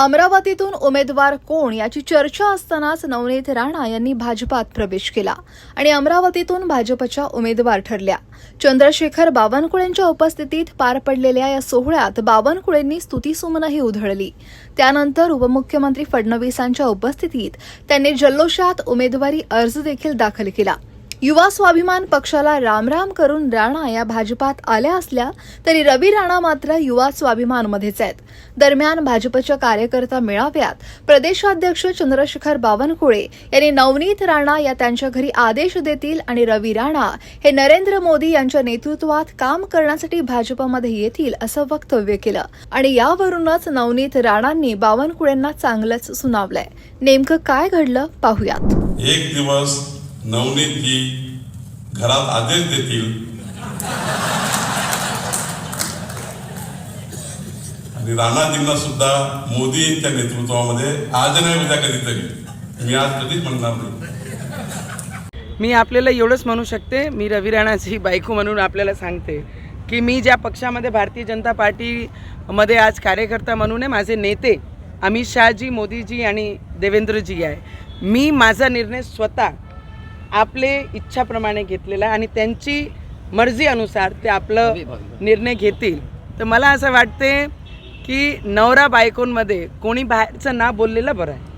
अमरावतीतून उमेदवार कोण याची चर्चा असतानाच नवनीत राणा यांनी भाजपात प्रवेश केला आणि अमरावतीतून भाजपच्या उमेदवार ठरल्या. चंद्रशेखर बावनकुळेंच्या उपस्थितीत पार पडलेल्या या सोहळ्यात बावनकुळेंनी स्तुतीसुमनही उधळली. त्यानंतर उपमुख्यमंत्री फडणवीसांच्या उपस्थितीत त्यांनी जल्लोषात उमेदवारी अर्ज देखील दाखल केला. युवा स्वाभिमान पक्षाला रामराम करून राणा या भाजपात आल्या असल्या तरी रवी राणा मात्र युवा स्वाभिमानमध्येच आहेत. दरम्यान भाजपच्या कार्यकर्ता मेळाव्यात प्रदेशाध्यक्ष चंद्रशेखर बावनकुळे यांनी नवनीत राणा या त्यांच्या घरी आदेश देतील आणि रवी राणा हे नरेंद्र मोदी यांच्या नेतृत्वात काम करण्यासाठी भाजपमध्ये येतील असं वक्तव्य केलं. आणि यावरूनच नवनीत राणांनी बावनकुळेंना चांगलंच सुनावलंय. नेमकं काय घडलं पाहुयात. एक दिवस नवनीतजी घरात आदेश देतील. आणि राणाजींना सुद्धा मोदी यांच्या नेतृत्वामध्ये. आज नाही उद्या कधीतरी. मी आज कधीच म्हणणार नाही. मी आपल्याला एवढंच म्हणू शकते मी रवी राणाची बायको म्हणून आपल्याला सांगते की मी ज्या पक्षामध्ये भारतीय जनता पार्टीमध्ये आज कार्यकर्ता म्हणून आहे माझे नेते अमित शहाजी मोदीजी आणि देवेंद्रजी आहे. मी माझा निर्णय स्वतः आपले इच्छाप्रमाणे घेतलेला आहे आणि त्यांची मर्जी अनुसार ते आपलं निर्णय घेतील. तर मला असं वाटते की नवरा बायकोंमध्ये कोणी बाहेरचं ना बोललेलं बरं आहे.